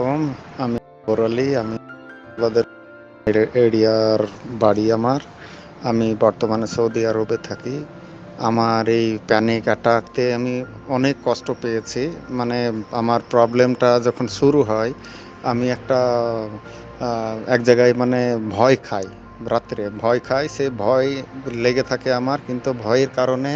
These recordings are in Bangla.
কম। আমি বরালি আমি এরিয়ার বাড়ি আমার। আমি বর্তমানে সৌদি আরবে থাকি। আমার এই প্যানিক অ্যাটাকতে আমি অনেক কষ্ট পেয়েছি। মানে আমার প্রবলেমটা যখন শুরু হয়, আমি একটা এক জায়গায় মানে ভয় খাই রাত্রে। ভয় খাই, সে ভয় লেগে থাকে আমার, কিন্তু ভয়ের কারণে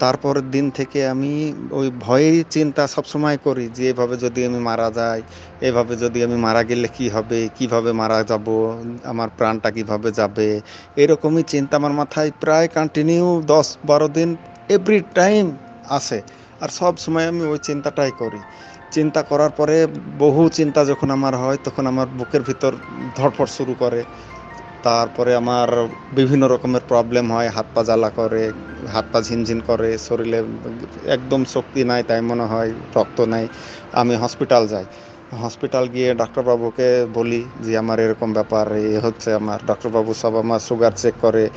তারপরের দিন থেকে আমি ওই ভয়েরই চিন্তা সবসময় করি যে, এভাবে যদি আমি মারা যাই, এভাবে যদি আমি মারা গেলে কি হবে, কীভাবে মারা যাব, আমার প্রাণটা কীভাবে যাবে, এরকমই চিন্তা আমার মাথায় প্রায় কন্টিনিউ দশ বারো দিন এভরি টাইম আসে। আর সব সময় আমি ওই চিন্তাটাই করি। চিন্তা করার পরে বহু চিন্তা যখন আমার হয়, তখন আমার বুকের ভিতর ধড়ফড় শুরু করে। তারপরে আমার বিভিন্ন রকমের প্রবলেম হয়, হাত পা জ্বালা করে, হাত পা ঝিনঝিন করে, শরীরে একদম শক্তি নাই, তাই মনে হয় রক্ত নাই, আমি হসপিটাল যাই। হসপিটাল গিয়ে ডাক্তারবাবুকে বলি যে, আমার এরকম ব্যাপার, এ হচ্ছে আমার। ডাক্তারবাবু সব আমার সুগার চেক করে,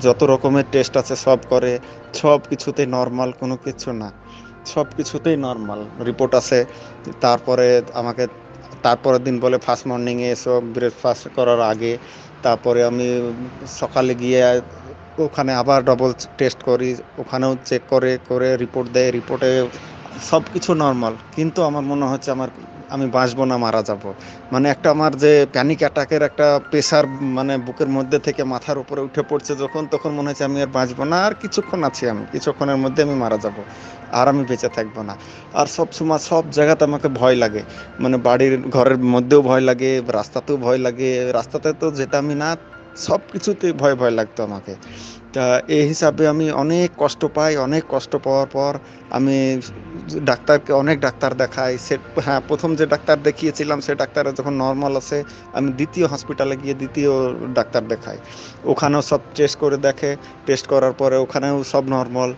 যত রকমের টেস্ট আছে সব করে, সব কিছুতেই নর্মাল কোনো কিছু না। সব কিছুতেই নর্মাল রিপোর্ট আছে। তারপরে আমাকে, তারপরের দিন বলে ফার্স্ট মর্নিংয়ে এসো ব্রেকফাস্ট করার আগে তারপরে আমি সকালে গিয়ে ওখানে আবার ডবল টেস্ট করি, ওখানেও চেক করে করে রিপোর্ট দেয় রিপোর্টে সব কিছু নর্মাল কিন্তু আমার মনে হচ্ছে আমার আমি বাঁচবো না, মারা যাব। মানে একটা আমার যে প্যানিক অ্যাটাকের একটা প্রেশার মানে বুকের মধ্যে থেকে মাথার উপরে উঠে পড়ছে যখন, তখন মনে হচ্ছে আমি আর বাঁচবো না, আর কিছুক্ষণ আছি আমি, কিছুক্ষণের মধ্যে আমি মারা যাব, আর আমি বেঁচে থাকব না। আর সব সময় সব জায়গাতে আমাকে ভয় লাগে মানে বাড়ির ঘরের মধ্যেও ভয় লাগে, রাস্তাতেও ভয় লাগে, রাস্তাতে তো যেতামই না, সব কিছুতে ভয় ভয় লাগতো আমাকে। তা এই হিসাবে আমি অনেক কষ্ট পাই, অনেক কষ্ট পাওয়ার পর আমি ডাক্তারকে অনেক ডাক্তার দেখাই। সে হ্যাঁ প্রথম যে ডাক্তার দেখিয়েছিলাম, সে ডাক্তারে যখন নর্মাল আছে, আমি দ্বিতীয় হসপিটালে গিয়ে দ্বিতীয় ডাক্তার দেখাই। ওখানেও সব টেস্ট করে দেখে টেস্ট করার পরে ওখানেও সব নর্মাল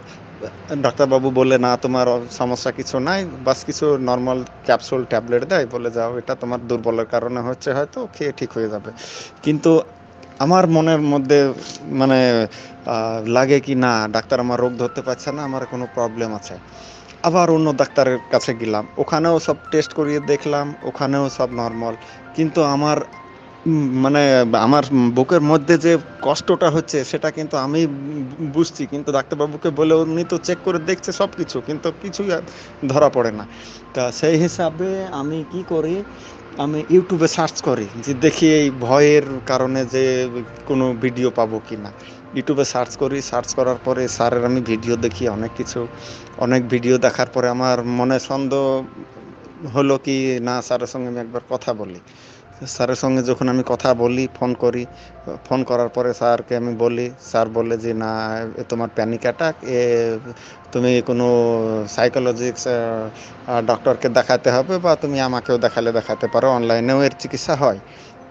ডাক্তারবাবু বলে না, তোমার সমস্যা কিছু নাই, বাস কিছু নর্মাল ক্যাপসুল ট্যাবলেট দেয়, বলে যাও, এটা তোমার দুর্বলের কারণে হচ্ছে, হয়তো খেয়ে ঠিক হয়ে যাবে। কিন্তু আমার মনের মধ্যে মানে লাগে কি না, ডাক্তার আমার রোগ ধরতে পারছে না, আমার কোনো প্রবলেম আছে। আবার অন্য ডাক্তারের কাছে গেলাম। ওখানেও সব টেস্ট করিয়ে দেখলাম, ওখানেও সব নর্মাল কিন্তু আমার মানে আমার বুকের মধ্যে যে কষ্টটা হচ্ছে, সেটা কিন্তু আমি বুঝছি। কিন্তু ডাক্তারবাবুকে বলে উনি তো চেক করে দেখছে সব কিছু কিন্তু কিছুই ধরা পড়ে না। তা সেই হিসাবে আমি কি করি আমি ইউটিউবে সার্চ করি যে দেখি এই ভয়ের কারণে যে কোনো ভিডিও পাবো কি না ইউটিউবে সার্চ করি, সার্চ করার পরে স্যারের আমি ভিডিও দেখি, অনেক কিছু, অনেক ভিডিও দেখার পরে আমার মনে সন্দেহ হলো কি, না, স্যারের সঙ্গে আমি একবার কথা বলি। স্যারের সঙ্গে যখন আমি কথা বলি ফোন করি ফোন করার পরে স্যারকে আমি বলি, স্যার বলে যে, না তোমার প্যানিক অ্যাটাক এ তুমি কোনো সাইকোলজিক্স ডক্টরকে দেখাতে হবে বা তুমি আমাকেও দেখালে দেখাতে পারো অনলাইনেও এর চিকিৎসা হয়।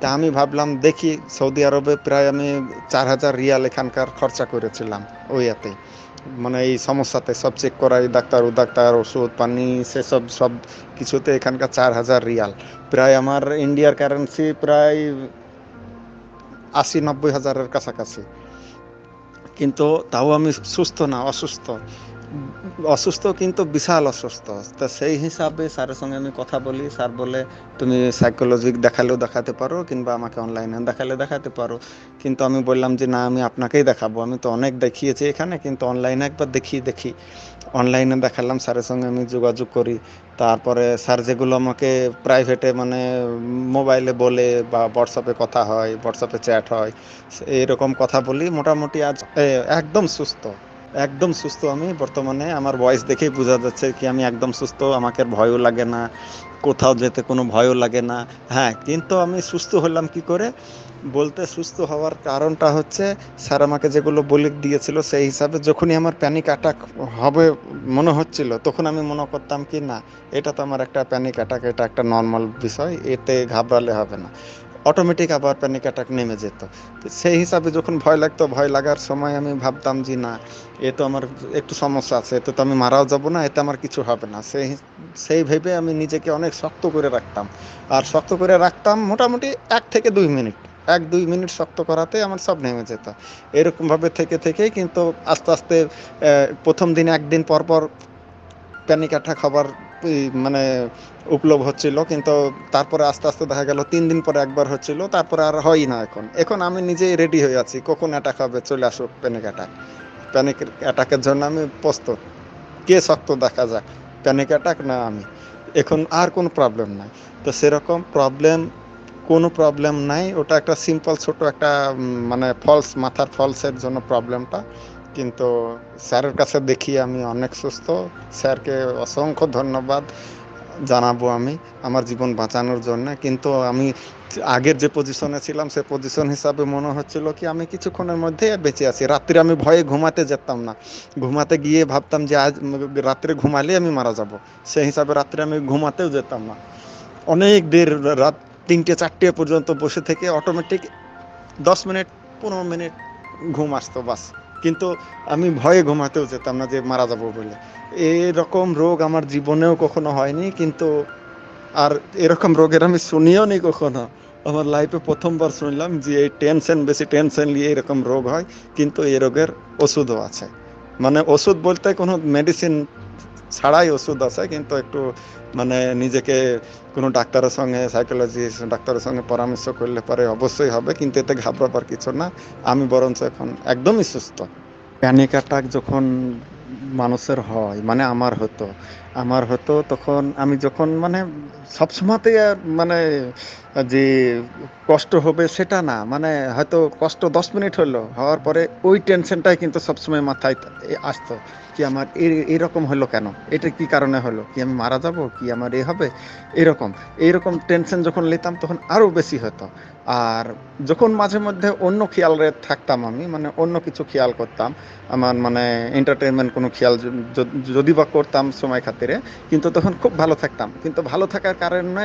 তা আমি ভাবলাম, দেখি সৌদি আরবে প্রায় আমি চার হাজার রিয়াল এখানকার খরচা করেছিলাম ওই এতে মানে এই সমস্যাতে সব চেক করাই, ডাক্তার ও ডাক্তার ওষুধ, পানি, সেসব, সব কিছুতে এখানকার চার হাজার রিয়াল। প্রায় আমার ইন্ডিয়ার কারেন্সি প্রায় আশি নব্বই হাজারের কাছাকাছি। কিন্তু তাও আমি সুস্থ না, অসুস্থ। অসুস্থ কিন্তু বিশাল অসুস্থ। তা সেই হিসাবে স্যারের সঙ্গে আমি কথা বলি, স্যার বলে, তুমি সাইকোলজি দেখালেও দেখাতে পারো কিংবা আমাকে অনলাইনে দেখালে দেখাতে পারো। কিন্তু আমি বললাম যে, না, আমি আপনাকেই দেখাবো। আমি তো অনেক দেখিয়েছি এখানে, কিন্তু অনলাইনে একবার দেখি। দেখি অনলাইনে দেখালাম স্যারের সঙ্গে আমি যোগাযোগ করি। তারপরে স্যার যেগুলো আমাকে প্রাইভেটে মানে মোবাইলে বলে বা হোয়াটসঅ্যাপে কথা হয় হোয়াটসঅ্যাপে চ্যাট হয় এরকম কথা বলি। মোটামুটি আজ একদম সুস্থ। একদম সুস্থ আমি। বর্তমানে আমার ভয়েস দেখেই বোঝা যাচ্ছে কি আমি একদম সুস্থ, আমাকে ভয়ও লাগে না, কোথাও যেতে কোনো ভয়ও লাগে না। হ্যাঁ কিন্তু আমি সুস্থ হলাম কি করে? বলতে সুস্থ হওয়ার কারণটা হচ্ছে, স্যার আমাকে যেগুলো বলে দিয়েছিল সেই হিসাবে যখনই আমার প্যানিক অ্যাটাক হবে মনে হচ্ছিল, তখন আমি মনে করতাম কি না, এটা তো আমার একটা প্যানিক অ্যাটাক এটা একটা নর্মাল বিষয়, এতে ঘাবড়ালে হবে না। অটোমেটিক আবার প্যানিক অ্যাটাক নেমে যেত। সেই হিসাবে যখন ভয় লাগতো, ভয় লাগার সময় আমি ভাবতাম যে না, এ তো আমার একটু সমস্যা আছে, এতে তো আমি মারাও যাব না, এতে আমার কিছু হবে না। সেই সেই ভেবে আমি নিজেকে অনেক শক্ত করে রাখতাম। আর শক্ত করে রাখতাম মোটামুটি এক থেকে দুই মিনিট। এক দুই মিনিট শক্ত করাতে আমার সব নেমে যেত। এরকমভাবে থেকে থেকেই কিন্তু আস্তে আস্তে প্রথম দিন, একদিন পর পর প্যানিক অ্যাটাক হবার মানে উপলব্ধ হচ্ছিল, কিন্তু তারপরে আস্তে আস্তে দেখা গেল তিন দিন পরে একবার হচ্ছিল, তারপরে আর হয় না এখন। এখন আমি নিজেই রেডি হয়ে আছি কখন অ্যাটাক হবে, চলে আসুক প্যানিক অ্যাটাক প্যানিক অ্যাটাকের জন্য আমি প্রস্তুত। কে শক্ত দেখা যাক প্যানিক অ্যাটাক না আমি। এখন আর কোনো প্রবলেম নাই। তো সেরকম প্রবলেম কোনো প্রবলেম নাই। ওটা একটা সিম্পল ছোট একটা মানে ফলস মাথার ফলসের জন্য প্রবলেমটা কিন্তু স্যারের কাছে দেখি আমি অনেক সুস্থ। স্যারকে অসংখ্য ধন্যবাদ জানাব আমি আমার জীবন বাঁচানোর জন্য। কিন্তু আমি আগের যে পজিশনে ছিলাম, সে পজিশন হিসাবে মনে হচ্ছিল কি আমি কিছুক্ষণের মধ্যে বেঁচে আছি। রাত্রে আমি ভয়ে ঘুমাতে যেতাম না। ঘুমাতে গিয়ে ভাবতাম যে আজ রাত্রে ঘুমালে আমি মারা যাব। সেই হিসাবে রাত্রে আমি ঘুমাতেও যেতাম না। অনেক দের রাত তিনটে, চারটে পর্যন্ত বসে থেকে অটোমেটিক দশ মিনিট, পনেরো মিনিট ঘুম আসতো বাস। কিন্তু আমি ভয়ে ঘুমাতেও যেতাম না যে মারা যাব বলে। এরকম রোগ আমার জীবনেও কখনো হয়নি, কিন্তু আর এরকম রোগের আমি শুনিও নি কখনো। আমার লাইফে প্রথমবার শুনলাম যে এই টেনশন বেশি টেনশন নিয়ে এরকম রোগ হয়, কিন্তু এই রোগের ওষুধও আছে। মানে ওষুধ বলতে কোনো মেডিসিন ছাড়াই ওষুধ আছে, কিন্তু একটু মানে নিজেকে কোনো ডাক্তারের সঙ্গে সাইকোলজি ডাক্তারের সঙ্গে পরামর্শ করলে পরে অবশ্যই হবে, কিন্তু এতে ঘাবড়াবার কিছু না। আমি বরঞ্চ এখন একদমই সুস্থ। প্যানিক অ্যাটাক যখন মানুষের হয় মানে আমার হতো আমার হতো তখন আমি যখন মানে সবসময়তেই আর মানে যে কষ্ট হবে সেটা না মানে হয়তো কষ্ট দশ মিনিট হলো, হওয়ার পরে ওই টেনশনটাই কিন্তু সবসময় মাথায় আসতো কি আমার এরকম হলো কেন? এটা কি কারণে হলো? কি আমি মারা যাব? কি আমার এ হবে? এরকম এইরকম টেনশন যখন নিতাম তখন আরও বেশি হতো। আর যখন মাঝে মধ্যে অন্য খেয়াল থাকতাম আমি মানে অন্য কিছু খেয়াল করতাম, আমার মানে এন্টারটেনমেন্ট কোনো খেয়াল যদি বা করতাম সময় খাতিরে কিন্তু তখন খুব ভালো থাকতাম। কিন্তু ভালো থাকার কারণে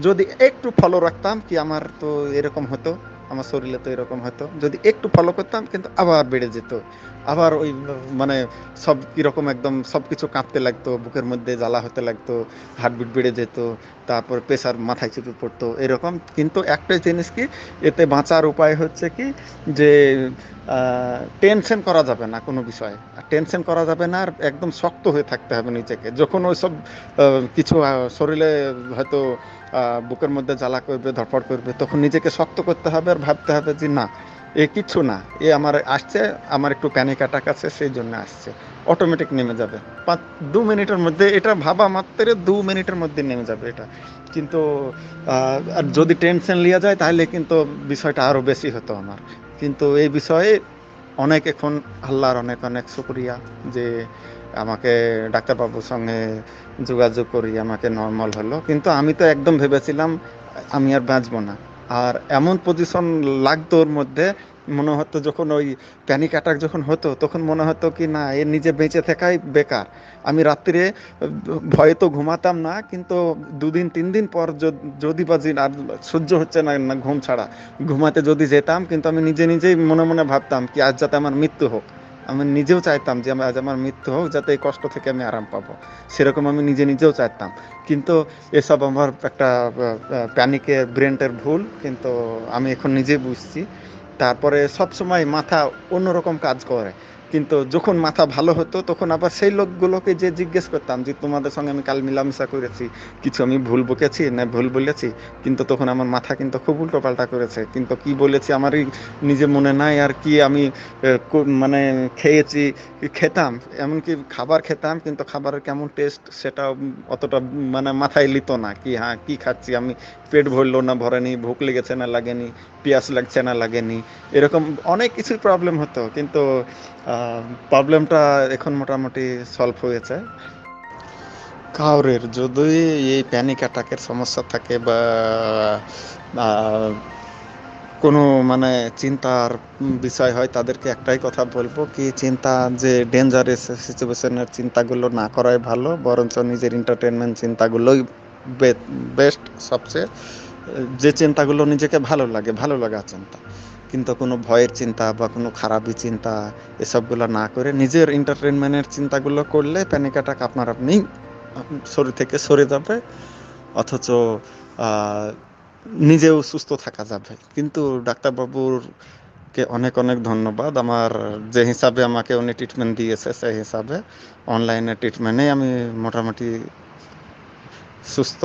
যদি একটু ফলো রাখতাম কি আমার তো এরকম হতো, আমার শরীরে তো এরকম হতো। যদি একটু ফলো করতাম কিন্তু আবার বেড়ে যেত। আবার ওই মানে সব কীরকম একদম সব কিছু কাঁপতে লাগতো, বুকের মধ্যে জ্বালা হতে লাগতো হার্টবিট বেড়ে যেত, তারপর প্রেশার মাথায় চেপে পড়তো, এরকম। কিন্তু একটাই জিনিস কি, এতে বাঁচার উপায় হচ্ছে কি, যে টেনশন করা যাবে না কোনো বিষয়ে। টেনশন করা যাবে না, আর একদম শক্ত হয়ে থাকতে হবে নিজেকে। যখন ওই সব কিছু শরীরে হয়তো বুকের মধ্যে জ্বালা করবে ধরপড় করবে, তখন নিজেকে শক্ত করতে হবে আর ভাবতে হবে যে না এ কিছু না, এ আমার আসছে, আমার একটু প্যানিক অ্যাটাক আছে, সেই জন্য আসছে। অটোমেটিক নেমে যাবে। পাঁচ, দু মিনিটের মধ্যে, এটা ভাবা মাত্রে দু মিনিটের মধ্যে নেমে যাবে এটা। কিন্তু আর যদি টেনশন লিয়া যায়, তাহলে কিন্তু বিষয়টা আরও বেশি হতো আমার। কিন্তু এই বিষয়ে অনেক এখন আল্লাহর অনেক অনেক শুক্রিয়া যে আমাকে ডাক্তারবাবুর সঙ্গে যোগাযোগ করি আমাকে নর্মাল হলো। কিন্তু আমি তো একদম ভেবেছিলাম, আমি আর বাঁচবো না। আর এমন পজিশন লাগতো ওর মধ্যে, মনে হতো যখন ওই প্যানিক অ্যাটাক যখন হতো, তখন মনে হতো কি না, এ নিজে বেঁচে থাকাই বেকার। আমি রাত্রে, ভয়ে তো ঘুমাতাম না, কিন্তু দুদিন তিন দিন পর যদি বা আর সহ্য হচ্ছে না না ঘুম ছাড়া। ঘুমাতে যদি যেতাম, কিন্তু আমি নিজে নিজেই মনে মনে ভাবতাম কি আজ যাতে আমার মৃত্যু হোক। আমি নিজেও চাইতাম যে আজ আমার মৃত্যু হোক, যাতে এই কষ্ট থেকে আমি আরাম পাবো। সেরকম আমি নিজে নিজেও চাইতাম। কিন্তু এসব আমার একটা প্যানিকে, ব্রেনটের ভুল, কিন্তু আমি এখন নিজে বুঝছি। তারপরে সবসময় মাথা অন্যরকম কাজ করে। কিন্তু যখন মাথা ভালো হতো, তখন আবার সেই লোকগুলোকে যে জিজ্ঞেস করতাম যে, তোমাদের সঙ্গে আমি কাল মিলামিশা করেছি, কিছু আমি ভুল বকেছি না ভুল বলেছি? কিন্তু তখন আমার মাথা কিন্তু খুব উল্টো পাল্টা করেছে। কিন্তু কি বলেছি আমারই নিজে মনে নাই আর কি আমি মানে খেয়েছি, খেতাম। এমনকি খাবার খেতাম, কিন্তু খাবারের কেমন টেস্ট সেটা অতটা মানে মাথায় লিত না কি হ্যাঁ কি খাচ্ছি? আমি পেট ভরলো না, ভরেনি, ভুক লেগেছে না লাগেনি, পিয়াস লাগছে না লাগেনি। এরকম অনেক কিছু প্রবলেম হতো। কিন্তু প্রবলেমটা এখন মোটামুটি সলভ হয়েছে। কাউরের যদি এই প্যানিক অ্যাটাকের সমস্যা থাকে বা কোনো মানে চিন্তার বিষয় হয়, তাদেরকে একটাই কথা বলব কি চিন্তা যে ডেঞ্জারাস সিচুয়েশনের চিন্তাগুলো না করাই ভালো, বরঞ্চ নিজের এন্টারটেনমেন্ট চিন্তাগুলোই বেস্ট সবচেয়ে। যে চিন্তাগুলো নিজেকে ভালো লাগে, ভালো লাগা চিন্তা। কিন্তু কোনো ভয়ের চিন্তা বা কোনো খারাপই চিন্তা এসবগুলো না করে নিজের এন্টারটেনমেন্টের চিন্তাগুলো করলে প্যানিক অ্যাটাক আপনার আপনি শরীর থেকে সরে যাবে, অথচ নিজেও সুস্থ থাকা যাবে। কিন্তু ডাক্তারবাবুর কে অনেক অনেক ধন্যবাদ। আমার যে হিসাবে আমাকে উনি ট্রিটমেন্ট দিয়েছে, সেই হিসাবে অনলাইনে ট্রিটমেন্টে আমি মোটামুটি সুস্থ।